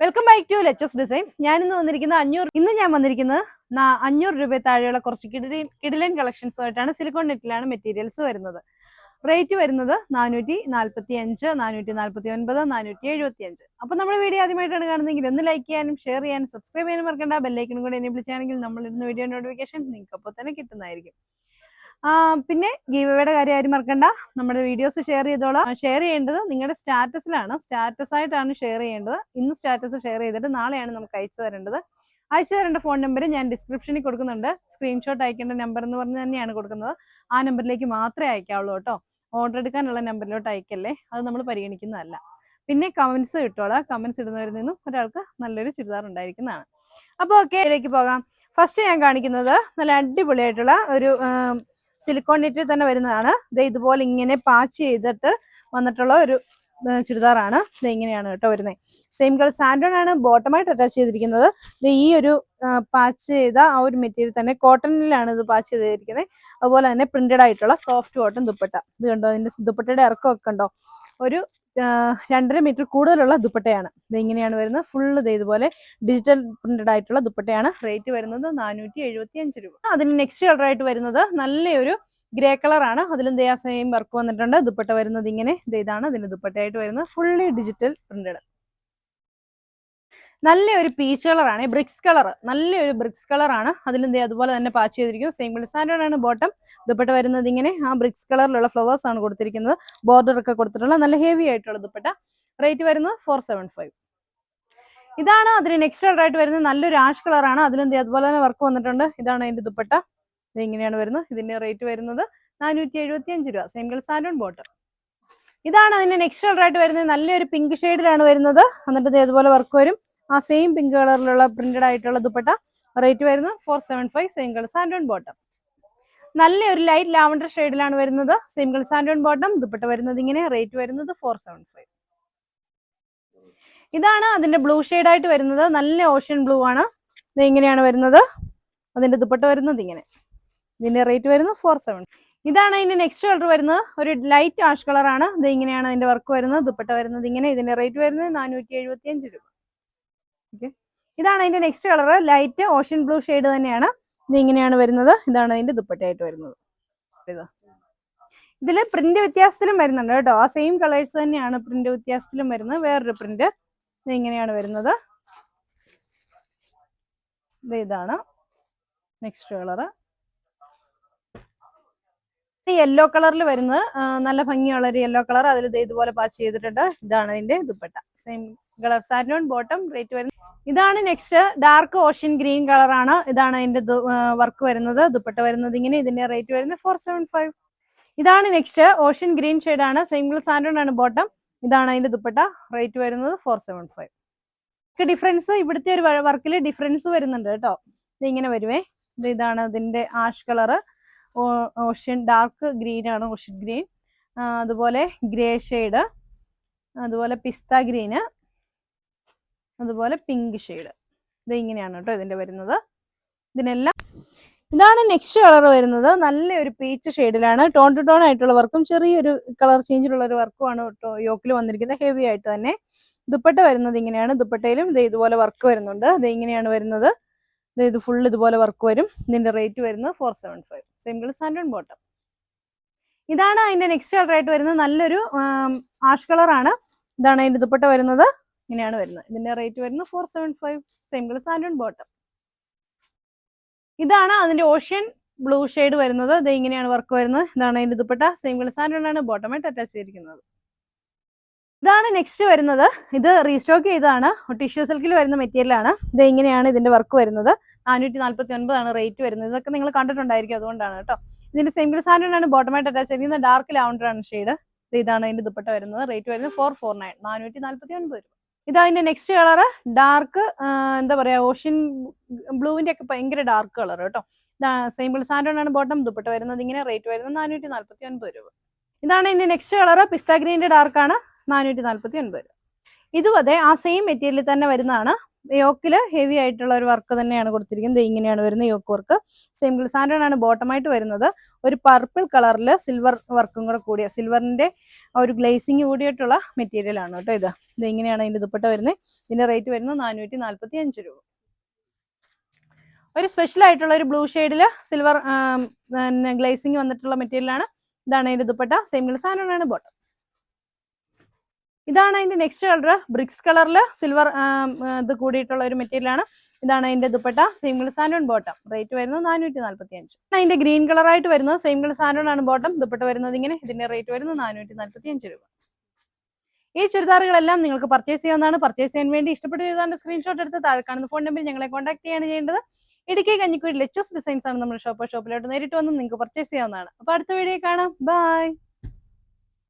Welcome back to Lechus designs ഞാൻ ഇന്ന് വന്നിരിക്കുന്നത് അഞ്ഞൂറ് ഇന്ന് ഞാൻ വന്നിരിക്കുന്നത് അഞ്ഞൂറ് രൂപ താഴെയുള്ള കുറച്ച് കിഡിലൻ കളക്ഷൻസ് ആയിട്ടാണ് സിലിക്കോൺ നെറ്റിലാണ് മെറ്റീരിയൽസ് വരുന്നത്. റേറ്റ് വരുന്നത് നാനൂറ്റി നാൽപ്പത്തി അഞ്ച് നാനൂറ്റി നാൽപ്പത്തി ഒൻപത് നാനൂറ്റി എഴുപത്തി അഞ്ച് അപ്പൊ നമ്മുടെ വീഡിയോ ആദ്യമായിട്ടാണ് കാണുന്നതെങ്കിൽ ഒന്ന് ലൈക്ക് ചെയ്യാനും ഷെയർ ചെയ്യാനും സബ്സ്ക്രൈബ് ചെയ്യാനും മറക്കണ്ട. ബെല്ലൈക്കനും കൂടെ എന്നെ വിളിച്ചാണെങ്കിൽ നമ്മളിരുന്ന വീഡിയോ നോട്ടിഫിക്കേഷൻ നിങ്ങൾക്ക് അപ്പോൾ തന്നെ കിട്ടുന്നതായിരിക്കും. പിന്നെ ഗീവയുടെ കാര്യം ആരും മറക്കണ്ട. നമ്മുടെ വീഡിയോസ് ഷെയർ ചെയ്തോളാം. ഷെയർ ചെയ്യേണ്ടത് നിങ്ങളുടെ സ്റ്റാറ്റസിലാണ്. സ്റ്റാറ്റസ് ആയിട്ടാണ് ഷെയർ ചെയ്യേണ്ടത്. ഇന്ന് സ്റ്റാറ്റസ് ഷെയർ ചെയ്തിട്ട് നാളെയാണ് നമുക്ക് അയച്ചു തരേണ്ടത്. അയച്ചു തരേണ്ട ഫോൺ നമ്പർ ഞാൻ ഡിസ്ക്രിപ്ഷനിൽ കൊടുക്കുന്നുണ്ട്. സ്ക്രീൻഷോട്ട് അയക്കേണ്ട നമ്പർ എന്ന് പറഞ്ഞ് തന്നെയാണ് കൊടുക്കുന്നത്. ആ നമ്പറിലേക്ക് മാത്രമേ അയക്കാവുള്ളൂ കേട്ടോ. ഓർഡർ എടുക്കാനുള്ള നമ്പറിലോട്ട് അയക്കല്ലേ? അത് നമ്മൾ പരിഗണിക്കുന്നതല്ല. പിന്നെ കമൻസ് കിട്ടോളാം കമൻസ് ഇടുന്നവരിൽ നിന്നും ഒരാൾക്ക് നല്ലൊരു ചുരിദാർ ഉണ്ടായിരിക്കുന്നതാണ്. അപ്പോൾ ഓക്കെ ഇതിലേക്ക് പോകാം. ഫസ്റ്റ് ഞാൻ കാണിക്കുന്നത് നല്ല അടിപൊളിയായിട്ടുള്ള ഒരു സിലിക്കോൺ നെറ്റിൽ തന്നെ വരുന്നതാണ്. ദേ ഇതുപോലെ ഇങ്ങനെ പാച്ച് ചെയ്തിട്ട് വന്നിട്ടുള്ള ഒരു ചുരിദാറാണ്. ഇത് ഇങ്ങനെയാണ് കേട്ടോ വരുന്നത് സെയിം കളർ സാൻഡോൺ ആണ് ബോട്ടമായിട്ട് അറ്റാച്ച് ചെയ്തിരിക്കുന്നത്. ഇത് ഈ ഒരു പാച്ച് ചെയ്ത ആ ഒരു മെറ്റീരിയൽ തന്നെ കോട്ടണിലാണ് ഇത് പാച്ച് ചെയ്തിരിക്കുന്നത്. അതുപോലെ തന്നെ പ്രിന്റഡ് ആയിട്ടുള്ള സോഫ്റ്റ് കോട്ടൺ ദുപ്പട്ട. ഇത് കണ്ടോ? അതിന്റെ ദുപ്പട്ടയുടെ ഇറക്കമൊക്കെ ഉണ്ടോ ഒരു രണ്ടര മീറ്റർ കൂടുതലുള്ള ദുപ്പട്ടയാണ്. ഇത് ഇങ്ങനെയാണ് വരുന്നത്. ഫുള്ള് ഇത് ഇതുപോലെ ഡിജിറ്റൽ പ്രിന്റഡ് ആയിട്ടുള്ള ദുപ്പട്ടയാണ്. റേറ്റ് വരുന്നത് നാനൂറ്റി എഴുപത്തി അഞ്ച് രൂപ. അതിന് നെക്സ്റ്റ് കളർ ആയിട്ട് വരുന്നത് നല്ലൊരു ഗ്രേ കളറാണ് അതിലും ദേ ആ സെയിം വർക്ക് വന്നിട്ടുണ്ട്. ദുപ്പട്ട വരുന്നത് ഇങ്ങനെ. ഇതാണ് അതിന്റെ ദുപ്പട്ടയായിട്ട് വരുന്നത്. ഫുള്ളി ഡിജിറ്റൽ പ്രിന്റഡ് നല്ലൊരു പീച്ച് കളറാണ് ബ്രിക്സ് കളർ നല്ലൊരു ബ്രിക്സ് കളറാണ് അതിലെന്ത് അതുപോലെ തന്നെ പാച്ച് ചെയ്തിരിക്കും സെയിം ആണ് ബോട്ടം ദുപ്പട്ട വരുന്നത് ഇങ്ങനെ ആ ബ്രിക്സ് കളറിലുള്ള ഫ്ലവേഴ്സ് ആണ് കൊടുത്തിരിക്കുന്നത്. ബോർഡർ ഒക്കെ കൊടുത്തിട്ടുള്ള നല്ല ഹെവി ആയിട്ടുള്ള ദുപ്പട്ട. റേറ്റ് വരുന്നത് ഫോർ സെവൻ ഫൈവ് ഇതാണ് അതിന് നെക്സ്റ്റ് കളർ ആയിട്ട് വരുന്നത്. നല്ലൊരു ആഷ് കളറാണ് അതിലെന്ത് അതുപോലെ തന്നെ വർക്ക് വന്നിട്ടുണ്ട്. ഇതാണ് അതിന്റെ ദുപ്പട്ട. ഇത് ഇങ്ങനെയാണ് വരുന്നത്. ഇതിന്റെ റേറ്റ് വരുന്നത് നാനൂറ്റി എഴുപത്തി അഞ്ച് രൂപ സിംഗിൾ സാൻഡോൺ ബോട്ടം ഇതാണ് അതിന്റെ നെക്സ്റ്റ് കളർ ആയിട്ട് വരുന്നത്. നല്ലൊരു പിങ്ക് ഷെയ്ഡിലാണ് വരുന്നത്. എന്നിട്ട് ഇതേപോലെ വർക്ക് വരും. ആ സെയിം പിങ്ക് കളറിലുള്ള പ്രിന്റഡ് ആയിട്ടുള്ള ദുപ്പട്ട റേറ്റ് വരുന്നത് four seven five single on bottom നല്ലൊരു ലൈറ്റ് ലാവണ്ടർ ഷെയ്ഡിലാണ് വരുന്നത്. സിംഗിൾ ഓൺ ബോട്ടം ദുപ്പട്ട വരുന്നത് ഇങ്ങനെ റേറ്റ് വരുന്നത് ഫോർ സെവൻ ഫൈവ് ഇതാണ് അതിന്റെ ബ്ലൂ ആയിട്ട് വരുന്നത്. നല്ല ഓഷ്യൻ ബ്ലൂ ആണ്. ഇത് ഇങ്ങനെയാണ് വരുന്നത്. അതിന്റെ ദുപ്പട്ട വരുന്നത് ഇങ്ങനെ. ഇതിന്റെ റേറ്റ് വരുന്നത് ഫോർ സെവൻ ഇതാണ് അതിന്റെ നെക്സ്റ്റ് കളർ വരുന്നത്. ഒരു ലൈറ്റ് ആഷ് കളറാണ് ഇത് ഇങ്ങനെയാണ് അതിന്റെ വർക്ക് വരുന്നത്. ദുപ്പട്ട വരുന്നത് ഇങ്ങനെ. ഇതിന്റെ റേറ്റ് വരുന്നത് നാനൂറ്റി രൂപ. ഇതാണ് അതിന്റെ next colour light ocean blue shade തന്നെയാണ്. ഇത് ഇങ്ങനെയാണ് വരുന്നത്. ഇതാണ് അതിന്റെ ദുപ്പട്ടയായിട്ട് വരുന്നത്. ഇതാ. ഇതിൽ പ്രിന്റ് വ്യത്യാസത്തിലും വരുന്നുണ്ട് കേട്ടോ. ആ സെയിം കളേഴ്സ് തന്നെയാണ് പ്രിന്റ് വ്യത്യാസത്തിലും വരുന്നത്. വേറൊരു പ്രിന്റ് ഇത് ഇങ്ങനെയാണ് വരുന്നത്. ഇത് ഇതാണ്. നെക്സ്റ്റ് കളറ് യെല്ലോ കളറിൽ വരുന്നത് നല്ല ഭംഗിയുള്ള ഒരു യെല്ലോ കളർ അതിൽ ഇതുപോലെ പാച്ച് ചെയ്തിട്ടുണ്ട്. ഇതാണ് ഇതിന്റെ dupatta. Same colour satin bottom rate വരുന്നത് ഇതാണ് നെക്സ്റ്റ് ഡാർക്ക് ഓഷ്യൻ ഗ്രീൻ കളറാണ് ഇതാണ് അതിന്റെ വർക്ക് വരുന്നത്. ദുപ്പട്ട വരുന്നത് ഇങ്ങനെ ഇതിന്റെ റേറ്റ് വരുന്നത് ഫോർ സെവൻ ഫൈവ് ഇതാണ് നെക്സ്റ്റ് ഓഷ്യൻ ഗ്രീൻ ആണ്. സെയിം കളർ സാറ്റോൺ ആണ് ബോട്ടം ഇതാണ് അതിന്റെ ദുപ്പട്ട. റേറ്റ് വരുന്നത് ഫോർ സെവൻ ഫൈവ് ഡിഫറൻസ് ഇവിടുത്തെ ഒരു വർക്കിൽ ഡിഫറൻസ് വരുന്നുണ്ട് കേട്ടോ. ഇത് ഇങ്ങനെ വരുവേ. ഇത് ഇതാണ് ഇതിന്റെ ash colour ocean dark green ആണ് ഓഷ്യൻ ഗ്രീൻ. അതുപോലെ ഗ്രേ ഷെയ്ഡ് അതുപോലെ പിസ്ത ഗ്രീന് അതുപോലെ പിങ്ക് ഷെയ്ഡ്. ഇത് ഇങ്ങനെയാണ് കേട്ടോ ഇതിന്റെ വരുന്നത്. ഇതിനെല്ലാം ഇതാണ് നെക്സ്റ്റ് കളർ വരുന്നത്. നല്ലൊരു പീച്ച് ഷെയ്ഡിലാണ്. ടോൺ ടു ടോൺ ആയിട്ടുള്ള വർക്കും ചെറിയൊരു കളർ ചേഞ്ചിലുള്ള ഒരു വർക്കുമാണ് യോക്കിൽ വന്നിരിക്കുന്നത്. ഹെവി ആയിട്ട് തന്നെ. ദുപ്പട്ട വരുന്നത് ഇങ്ങനെയാണ്. ദുപ്പട്ടയിലും ഇത് ഇതുപോലെ വർക്ക് വരുന്നുണ്ട്. ഇത് ഇങ്ങനെയാണ് വരുന്നത്. ഇത് ഫുൾ ഇതുപോലെ വർക്ക് വരും. ഇതിന്റെ റേറ്റ് വരുന്നത് four seven five single and bottom ഇതാണ് അതിന്റെ നെക്സ്റ്റ് കളർ ആയിട്ട് വരുന്നത്. നല്ലൊരു ആഷ് കളറാണ് ഇതാണ് അതിന്റെ ദുപ്പട്ട വരുന്നത്. ഇങ്ങനെയാണ് വരുന്നത്. ഇതിന്റെ റേറ്റ് വരുന്നത് four seven five single and bottom ഇതാണ് അതിന്റെ ഓഷ്യൻ ബ്ലൂ ഷെയ്ഡ് വരുന്നത്. ഇത് ഇങ്ങനെയാണ് വർക്ക് വരുന്നത്. ഇതാണ് അതിന്റെ ദുപ്പട്ട സിംഗിൾ സാൻഡ് ആണ്. ബോട്ടമായിട്ട് അറ്റാച്ച് ചെയ്തിരിക്കുന്നത്. ഇതാണ് നെക്സ്റ്റ് വരുന്നത്. ഇത് റീസ്റ്റോക്ക് ചെയ്തതാണ്. ടിഷ്യൂ സിൽക്കിൽ വരുന്ന മെറ്റീരിയലാണ് ഇത് ഇങ്ങനെയാണ് ഇതിന്റെ വർക്ക് വരുന്നത്. നാനൂറ്റി നാല്പത്തി ഒൻപതാണ് റേറ്റ് വരുന്നത്. ഇതൊക്കെ നിങ്ങൾ കണ്ടിട്ടുണ്ടായിരിക്കും അതുകൊണ്ടാണ് കേട്ടോ. ഇതിന്റെ സിംഗിൾ സാൻഡാണ് ബോട്ടമായിട്ട് അറ്റാച്ച് ചെയ്യുന്നത്. ഡാർക്ക് ലാവണ്ടർ ആണ് ഷെയ്ഡ് ഇതാണ് ഇതിന്റെ ദുപ്പട്ട വരുന്നത്. റേറ്റ് വരുന്നത് ഫോർ ഫോർ നയൻ നാനൂറ്റി നാല്പത്തി ഒൻപത് രൂപ. ഇതാ അതിന്റെ നെക്സ്റ്റ് കളർ ഡാർക്ക് എന്താ പറയാ ഓഷ്യൻ ബ്ലൂവിന്റെ ഒക്കെ ഭയങ്കര ഡാർക്ക് കളർ കേട്ടോ. സിംഗിൾ സാൻഡാണ് ആണ് ബോട്ടം ദുപ്പട്ട വരുന്നത്. ഇങ്ങനെ റേറ്റ് വരുന്നത് നാനൂറ്റി നാല്പത്തി ഒൻപത് രൂപ. ഇതാണ് ഇതിന്റെ നെക്സ്റ്റ് കളർ പിസ്ത ഗ്രീന്റെ ഡാർക്ക് ആണ്. നാനൂറ്റി നാല്പത്തി ഒൻപത് രൂപ ഇതും അതെ ആ സെയിം മെറ്റീരിയലിൽ തന്നെ വരുന്നതാണ്. യോക്കിൽ ഹെവി ആയിട്ടുള്ള ഒരു വർക്ക് തന്നെയാണ് കൊടുത്തിരിക്കുന്നത്. ഇങ്ങനെയാണ് വരുന്നത് യോക്ക് വർക്ക് സിംഗിൾ സാൻഡൺ ആണ് ബോട്ടമായിട്ട് വരുന്നത്. ഒരു പർപ്പിൾ കളറിൽ സിൽവർ വർക്കും കൂടെ കൂടിയ സിൽവറിന്റെ ഒരു ഗ്ലേസിങ് കൂടിയിട്ടുള്ള മെറ്റീരിയൽ ആണ് കേട്ടോ ഇത്. ഇത് ഇങ്ങനെയാണ് ഇതിന്റെ ദുപ്പട്ട വരുന്നത്. ഇതിന്റെ റേറ്റ് വരുന്നത് നാനൂറ്റി നാൽപ്പത്തി അഞ്ച് രൂപ. ഒരു സ്പെഷ്യൽ ആയിട്ടുള്ള ഒരു ബ്ലൂ ഷെയ്ഡിൽ സിൽവർ ഗ്ലേസിങ് വന്നിട്ടുള്ള മെറ്റീരിയലാണ് ഇതാണ് ഇതിന്റെ ദുപ്പട്ട. സെയിം സാധനം ആണ് ബോട്ടം ഇതാണ് അതിന്റെ നെക്സ്റ്റ് കളർ ബ്രിക്സ് കളറിൽ സിൽവർ ഇത് കൂടിയിട്ടുള്ള ഒരു മെറ്റീരിയലാണ് ഇതാണ് അതിന്റെ ദുപ്പട്ട സെയിം സാൻഡോൺ ബോട്ടം റേറ്റ് വരുന്നത് നാനൂറ്റി നാൽപ്പത്തി അഞ്ച് അതിന്റെ ഗ്രീൻ കളറായിട്ട് വരുന്നത് സെയിം സാൻഡോൺ ആണ് ബോട്ടം ദുപ്പട്ട വരുന്നത് ഇങ്ങനെ ഇതിന്റെ റേറ്റ് വരുന്നത് നാനൂറ്റി നാൽപ്പത്തി അഞ്ച് രൂപ. ഈ ചുരിദാറുകളെല്ലാം നിങ്ങൾക്ക് പർച്ചേസ് ചെയ്യാവുന്നതാണ്. പർച്ചേസ് ചെയ്യാൻ വേണ്ടി ഇഷ്ടപ്പെട്ട ചുരിദാറിന്റെ സ്ക്രീൻഷോട്ട് എടുത്ത് താഴെ കാണുന്ന ഫോൺ നമ്പറിൽ ഞങ്ങളെ കോൺടാക്ട് ചെയ്യാണ് ചെയ്യേണ്ടത്. ഇടുക്കി കഞ്ഞിക്കുഴി ലെച്ചസ് ഡിസൈൻസ് ആണ് നമ്മുടെ ഷോപ്പ് ഷോപ്പിലോട്ട് നേരിട്ട് വന്ന് നിങ്ങൾക്ക് പർച്ചേസ് ചെയ്യാവുന്നതാണ്. അപ്പോൾ അടുത്ത വീഡിയോ കാണാം. ബൈ